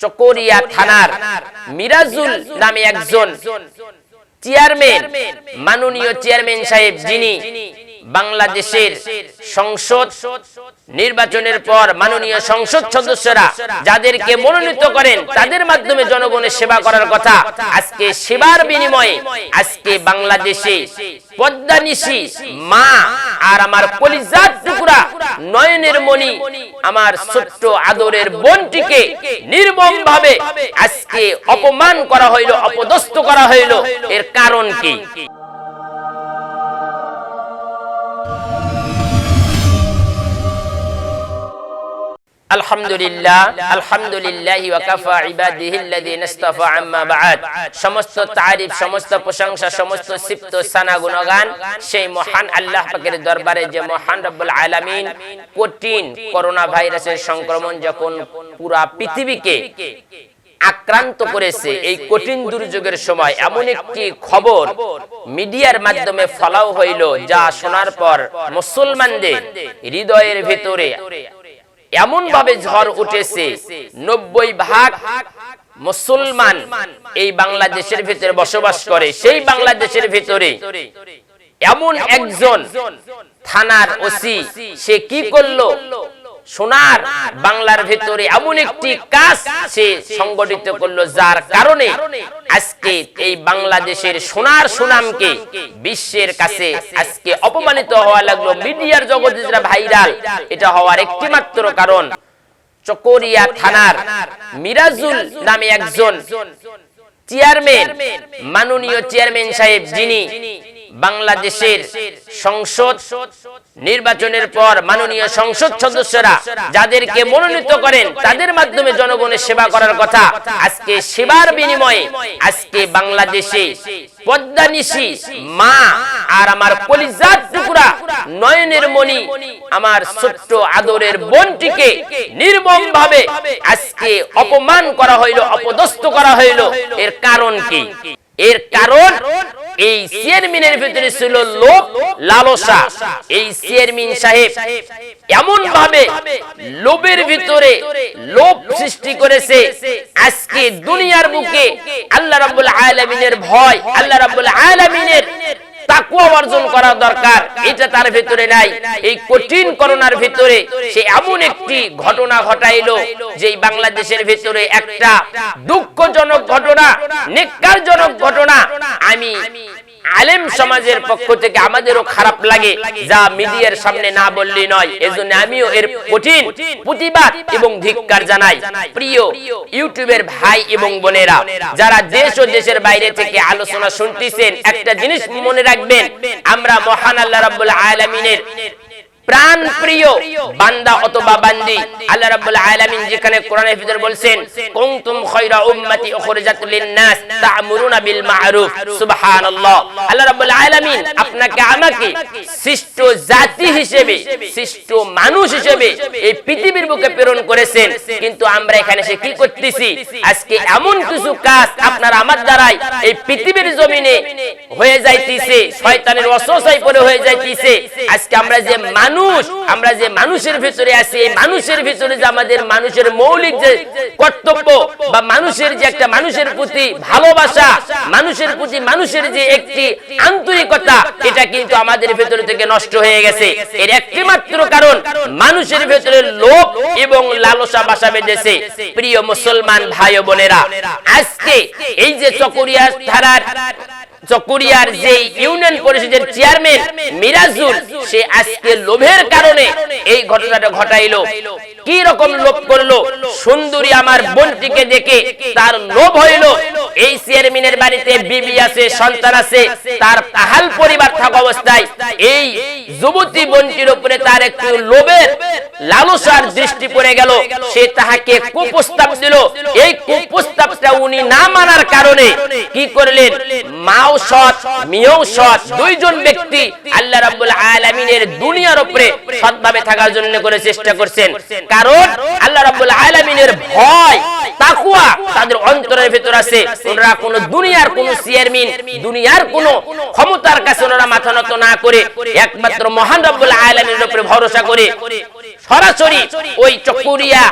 চকরিয়া থানার মিরাজুল নামে একজন চেয়ারম্যান মাননীয় চেয়ারম্যান সাহেব যিনি বাংলাদেশের সংসদ নির্বাচনের পর মাননীয় সংসদ সদস্যরা যাদেরকে মনোনীত করেন তাদের মাধ্যমে জনগণের সেবা করার কথা। আজকে সেবার বিনিময়ে আজকে বাংলাদেশে পদ্মানিশি মা আর আমার কলিজার টুকরা, নয়নের মণি আমার ছোট্ট আদরের বোনটিকে নির্মম ভাবে আজকে অপমান করা হইল, অপদস্থ করা হইল। এর কারণ কি? সংক্রমণ যখন পুরা পৃথিবীকে আক্রান্ত করেছে, এই কঠিন দুর্যোগের সময় এমন একটি খবর মিডিয়ার মাধ্যমে ফলাও হইল, যা শোনার পর মুসলমানদের হৃদয়ের ভিতরে এমন ভাবে ঝড় উঠেছে নব্বই ভাগ মুসলমান এই বাংলাদেশের ভিতরে বসবাস করে। সেই বাংলাদেশের ভিতরে এমন একজন থানার ওসি সে কি করল? সোনার বাংলার ভেতরে এমন একটি কাজ সে সংগঠিত করল যার কারণে আজকে এই বাংলাদেশের সোনার সুনামকে বিশ্বের কাছে আজকে অপমানিত হওয়া লাগল মিডিয়ার জগতে যেটা ভাইরাল এটা হওয়ার একটি মাত্র কারণ। চকরিয়া থানার মিরাজুল নামে একজন চেয়ারম্যান মাননীয় চেয়ারম্যান সাহেব যিনি বাংলাদেশের সংসদ নির্বাচনের পর মাননীয় সংসদ সদস্যরা যাদেরকে মনোনীত করেন, তাদের মাধ্যমে জনগণের সেবা করার কথা আজকে সেবার বিনিময়ে আজকে বাংলাদেশে পদ্মানিশি মা আর আমার কলিজার টুকরা নয়নের মণি, আমার ছোট্ট আদরের বোনটিকে নির্মম ভাবে আজকে অপমান করা হইল, অপদস্থ করা হইল। এর কারণ কি? এর কারণ এই চেয়ারম্যানের ভিতরে ছিল লোভ, লালসা। এই চেয়ারম্যান সাহেব এমন ভাবে লোভের ভিতরে লোভ সৃষ্টি করেছে। আজকে দুনিয়ার বুকে আল্লাহ রাব্বুল আলামিনের ভয়, আল্লাহ রাব্বুল আলামিনের তাকুয়া অর্জন করা দরকার। এটা তার ভিতরে নাই, এই কঠিন করোনার ভিতরে সে এমন একটি ঘটনা ঘটাইলো যে বাংলাদেশের ভিতরে একটা দুঃখজনক ঘটনা নিকারজনক ঘটনা, আমি আলেম সমাজের পক্ষ থেকে আমাদেরও খারাপ লাগে যা মিডিয়ার সামনে না বললি নয়। এজন্য আমিও এর কঠিন প্রতিবাদ এবং ধিক্কার জানাই। প্রিয় ইউটিউবের ভাই এবং বোনেরা যারা দেশ ও দেশের বাইরে থেকে আলোচনা শুনতেছেন একটা জিনিস মনে রাখবেন। আমরা মহান আল্লাহ রাব্বুল আলামিনের প্রাণ প্রিয় বান্দা অথবা বান্দি, আল্লাহ রাব্বুল আলামিন যেখানে কোরআনের ভিতর বলছেন, কুনতুম খায়রা উম্মতি উখরিজাত লিন-নাস তা'মুরুনা বিল মা'রুফ সুবহানাল্লাহ। আল্লাহ রাব্বুল আলামিন আপনাকে, আমাকে সৃষ্ট জাতি হিসেবে, সৃষ্ট মানুষ হিসেবে এই পৃথিবীর বুকে প্রেরণ করেছেন। কিন্তু আমরা এখানে সে কি করতেছি? আজকে এমন কিছু কাজ আপনার আমার দ্বারাই এই পৃথিবীর জমিনে হয়ে যাইতেছে, শয়তানের ওয়াসওয়াসায় পড়ে হয়ে যাইতেছে। আজকে আমরা যে মানুষ মানুষ, আমরা যে মানুষের ভিতরে আছি, এই মানুষের ভিতরে যে আমাদের মানুষের মৌলিক যে কর্তব্য বা মানুষের যে একটা মানুষের প্রতি ভালোবাসা, মানুষের প্রতি মানুষের যে একটি আন্তরিকতা, এটা কিন্তু আমাদের ভেতরে থেকে নষ্ট হয়ে গেছে। এর একটি মাত্র কারণ, মানুষের ভেতরে লোভ এবং লালসা বাসা বেঁধেছে। প্রিয় মুসলমান ভাই বোনেরা, আজকে এই যে চকরিয়া ধারার চকুরিয়ার যে ইউনিয়ন পরিষদের চেয়ারম্যান মিরাজুল, সে আজকে লোভের কারণে এই ঘটনাটা ঘটাইলো। কি রকম লোভ করল? সুন্দরী আমার বোনটিকে দেখে তার লোভ হইল। এই চেয়ারম্যানের বাড়িতে বিবি আছে, সন্তান আছে, তার আহাল পরিবার থাকা অবস্থায় এই যুবতী বোনটির উপরে তার একটু লোভের লালসার দৃষ্টি পড়ে গেল। সে তাহাকে কুপ্রস্তাব দিল। এই কুপ্রস্তাবটা উনি না মানার কারণে কি করলেন? মাও সৎ, মিয়াও সৎ, দুইজন ব্যক্তি আল্লাহ রাব্বুল আলামিনের দুনিয়ার উপরে সৎভাবে থাকার জন্য করে চেষ্টা করছেন। কারণ আল্লাহ রাব্বুল আলামিনের ভয় তাকওয়া তাদের অন্তরের ভিতর আছে। ওনারা কোন দুনিয়ার কোন চেয়ারম্যান, দুনিয়ার কোন ক্ষমতার কাছে ওনারা মাথা নত না করে একমাত্র মহান রব্বুল আলামিনের উপরে ভরসা করে সরাসরি ওই চকুরিয়া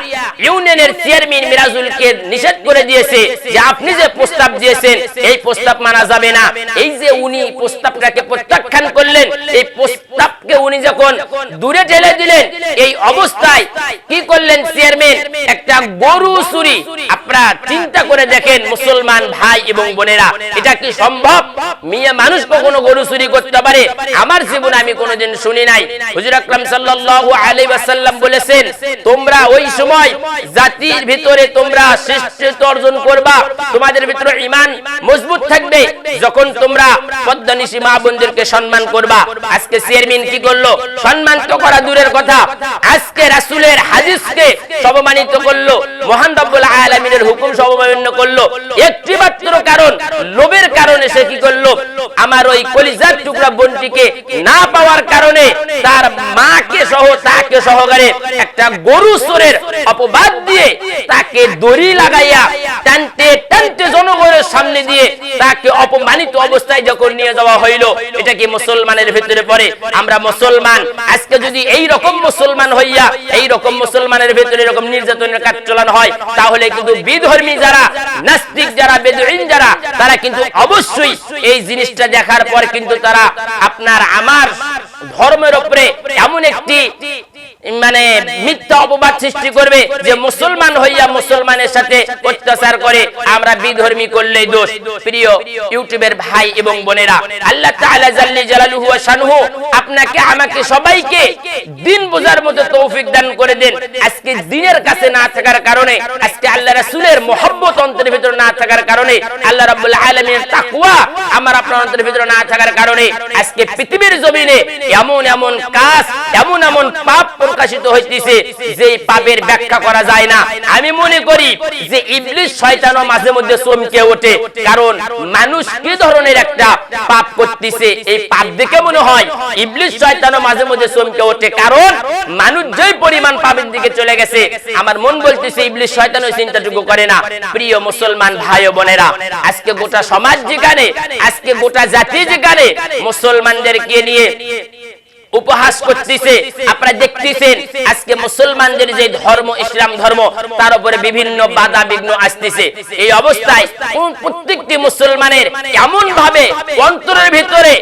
ইউনিয়নের চেয়ারম্যান মিরাজুলকে নিষেধ করে দিয়েছে যে আপনি যে প্রস্তাব দিয়েছেন এই প্রস্তাব মানা যাবে না। এই যে উনি প্রস্তাবটাকে প্রত্যাখ্যান করলেন এই প্রস্তাবকে উনি যখন দূরে ঠেলে দিলেন এই অবস্থায় কি করলেন চেয়ারম্যান? একটা গরু চুরি। আপনারা চিন্তা করে দেখেন মুসলমান ভাই এবং বোনেরা এটা কি সম্ভব? মিয়া মানুষ কখনো গরু চুরি করতে পারে? আমার জীবনে আমি কোনোদিন শুনি নাই। হুজুর আকরাম সাল্লাল্লাহু আলাইহি ওয়াসাল্লাম বলেছেন, তোমরা ওই সময় জাতির ভিতরে তোমরা অর্জন করবা। তোমাদের ভিতরে ঈমান মজবুত থাকবে। যখন তোমরা পদ্মনিশি মা সম্মান করবা। আজকে চেয়ারম্যান কি করল? সম্মান তো করা দূরের কথা। আজকে রাসূলের সম্মানিত করল। মহান রব্বুল হুকুম সমমান্য করল। একটি মাত্র কারণ, লোভের কারণে সে কি করল? আমার ওই কলিজার টুকরা বোনটিকে না পাওয়ার কারণে তার মাকে সহ তাকে সহকারে একটা গরু চোরের অপবাদ দিয়ে তাকে দড়ি লাগাইয়া টানতে টানতে জনগণের সামনে দিয়ে তাকে অপমানিত অবস্থায় যখন নিয়ে যাওয়া হইল, এটা কি মুসলমানের ভিতরে পড়ে? আমরা মুসলমান। আজকে যদি এই রকম মুসলমান হইয়া, এই রকম মুসলমানের ভিতরে এরকম নির্যাতনের কাজ চালানো হয়, তাহলে কিন্তু বিধর্মী যারা, নাস্তিক যারা বেদুইন যারা, তারা কিন্তু অবশ্যই এই জিনিসটা দেখার পর কিন্তু তারা আপনার আমার ধর্মের উপরে এমন একটি মানে মিথ্যা অপবাদ সৃষ্টি করবে যে মুসলমান হইয়া মুসলমানের সাথে অত্যাচার করে আমরা বিধর্মী করলেই দোষ। প্রিয় ইউটিউবের ভাই এবং বোনেরা, আল্লাহ তাআলা জাল্লি জালালুহু ওয়া শানহু আপনাকে, আমাকে সবাইকে দিন বোঝার মতো তৌফিক দান করে দেন। আজকে দিনের কাছে না থাকার কারণে, আজকে আল্লাহ রাসূলের মহব্বত অন্তরের ভিতরে না থাকার কারণে, আল্লাহ রাব্বুল আলামিনের তাকওয়া আমার আপনার অন্তরের ভিতরে না থাকার কারণে, আজকে পৃথিবীর জমিনে এমন এমন কাজ, এমন এমন পাপ প্রকাশিত হইতেছে যে পাপের ব্যাখ্যা করা যায় না। আমি মনে করি যে ইবলিস শয়তানও মাঝে মধ্যে চমকে ওঠে, কারণ মানুষ কি ধরনের একটা পাপ করতেছে, এই পাপ দেখে মনে হয় ইবলিস শয়তানও মাঝে মধ্যে চমকে ওঠে, কারণ মানুষ যেই পরিমাণ পাপের দিকে চলে গেছে, আমার মন বলতেছে ইবলিস শয়তানও চিন্তাটুকু করে না। প্রিয় মুসলমান ভাই ও বোনেরা, আজকে গোটা সমাজ যেখানে, আজকে গোটা জাতি যেখানে, মুসলমানদেরকে নিয়ে উপহাস করতেছে, আপনারা দেখতেছেন, আজকে মুসলমানদের যে ধর্ম, ইসলাম ধর্ম, তার উপরে বিভিন্ন বাধা বিঘ্ন আসতেছে। এই অবস্থায় প্রত্যেকটি মুসলমানের এমন ভাবে অন্তরের ভিতরে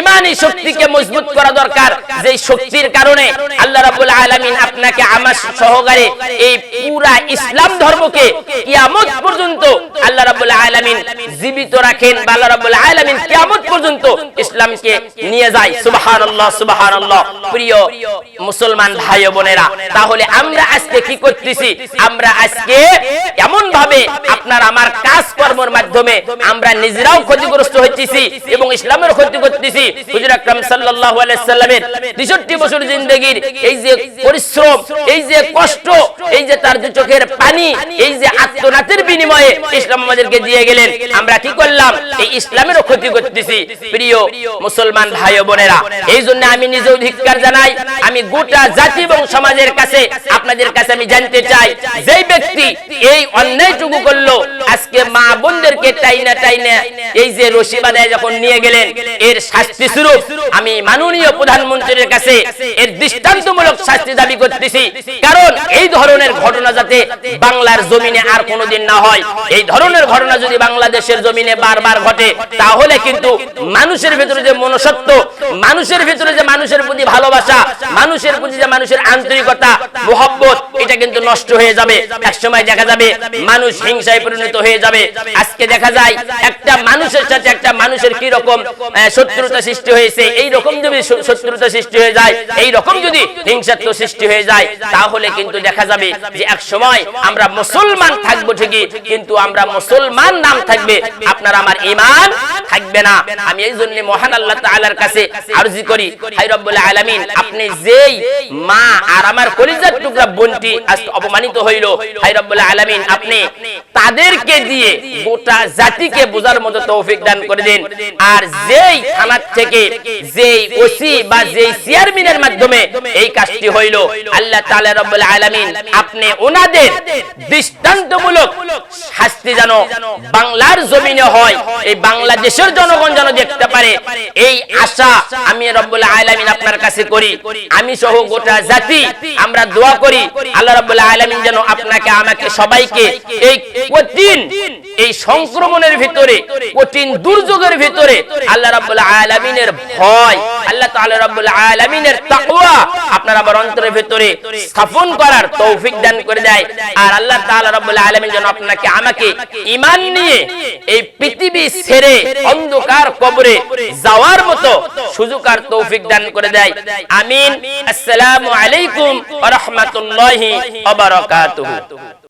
ইমানি শক্তিকে মজবুত করা দরকার, যে শক্তির কারণে আল্লাহ রাব্বুল আলামিন আপনাকে আমার সহকারে এই পুরা ইসলাম ধর্মকে কিয়ামত পর্যন্ত আল্লাহ রাব্বুল আলামিন জীবিত রাখেন বা আল্লাহ রাব্বুল আলামিন কিয়ামত পর্যন্ত ইসলামকে নিয়ে যায়। সুবহানাল্লাহ। প্রিয় মুসলমান ভাই বোনেরা, তাহলে আমরা আজকে কি করতেছি? আমরা আজকে এমন ভাবে আপনার আমার কাজ কর্মের মাধ্যমে আমরা নিজেরাও ক্ষতিগ্রস্ত হইতেছি এবং ইসলামের ক্ষতি করতেছি। হুজুর আকরাম সাল্লাল্লাহু আলাইহি সাল্লামের 63 বছর এই যে পরিশ্রম, এই যে কষ্ট, এই যে তার চোখের পানি, এই যে আত্মনাথের বিনিময়ে ইসলাম আমাদেরকে দিয়ে গেলেন। আমরা কি করলাম? এই ইসলামেরও ক্ষতি করতেছি। প্রিয় মুসলমান ভাই বোনেরা, এই জন্য আমি নিজেও ধিক্কার জানাই, আমি গোটা জাতি এবং সমাজের কাছে আপনাদের কাছে আমি জানতে চাই, যেই ব্যক্তি এই অন্যায়টুকু করল, আজকে বোনদেরকে টাইনা টাইনা এই যে রশি বাঁধায় যখন নিয়ে গেলেন, এর শাস্তি স্বরূপ আমি মাননীয় প্রধানমন্ত্রীর কাছে এর দৃষ্টান্তমূলক শাস্তি দাবি করতেছি। কারণ এই ধরনের ঘটনা যাতে বাংলার জমিনে আর কোনোদিন না হয়, এই ধরনের ঘটনা যদি বাংলাদেশের জমিনে বারবার ঘটে, তাহলে কিন্তু মানুষের ভিতরে যে মনসত্ব মানুষের ভিতরে যে মানুষের প্রতি ভালোবাসা, মানুষের প্রতি যে মানুষের আন্তরিকতা, মোহব্বত, এটা কিন্তু নষ্ট হয়ে যাবে। একসময় দেখা যাবে মানুষ হিংসায় পরিণত হয়ে যাবে। আজকে দেখা যায়, একটা মানুষের সাথে একটা মানুষের কি রকম শত্রুতা সৃষ্টি হয়েছে, এই রকম যদি শত্রুতা সৃষ্টি হয়ে যায়, এই রকম যদি হিংসাত্ব সৃষ্টি হয়ে যায়, তাহলে কিন্তু দেখা যাবে যে এক সময় আমরা মুসলমান থাকব ঠিকই, কিন্তু আমরা মুসলমান নাম থাকবে, আপনার আমার ইমান থাকবে না। আমি এই জন্য মহান আল্লাহ তাআলার কাছে আরজি করি হাই রব্বুল আলামিন, আপনি যেই মা আর আমার কলিজার টুকরা বোনটি আজ অপমানিত হইল হাই রব্বুল আলামিন, আপনি তাদেরকে দিয়ে গোটা জাতিকে বোঝার মতো তৌফিক দান করে দিন। আর যেই থানার থেকে যেই ওসি বা যেই চেয়ারম্যানের মাধ্যমে এই কাজটি হইল, আল্লাহ তাআলা রব্বুল আলামিন, আপনি ওনাদের দৃষ্টান্তমূলক শাস্তি যেন বাংলার জমিনে হয়, এই বাংলাদেশের জনগণ যেন দেখতে পারে, এই আশা আমি রব্বুল আলামিন আপনার কাছে করি। আমি সহ গোটা জাতি আমরা দোয়া করি, আল্লাহ রব্বুল আলামিন যেন আপনাকে, আমাকে সবাইকে এই কঠিন, এই সংক্রমণের ভিতরে, কঠিন দুর্যোগের ভিতরে আল্লাহ রাব্বুল আলামিনের ভয়, আল্লাহ তাআলা রাব্বুল আলামিনের তাকওয়া আপনার আবার অন্তরের ভিতরে স্থাপন করার তৌফিক দান করে দেয়। আর আল্লাহ তাআলা রাব্বুল আলামিন যেন আপনাকে, আমাকে ঈমান নিয়ে এই পৃথিবী ছেড়ে অন্ধকার কবরে যাওয়ার মতো সুযোগ আর তৌফিক দান করে দেয়। আমিন। আসসালামু আলাইকুম ওয়া রাহমাতুল্লাহি ওয়া বারাকাতুহু।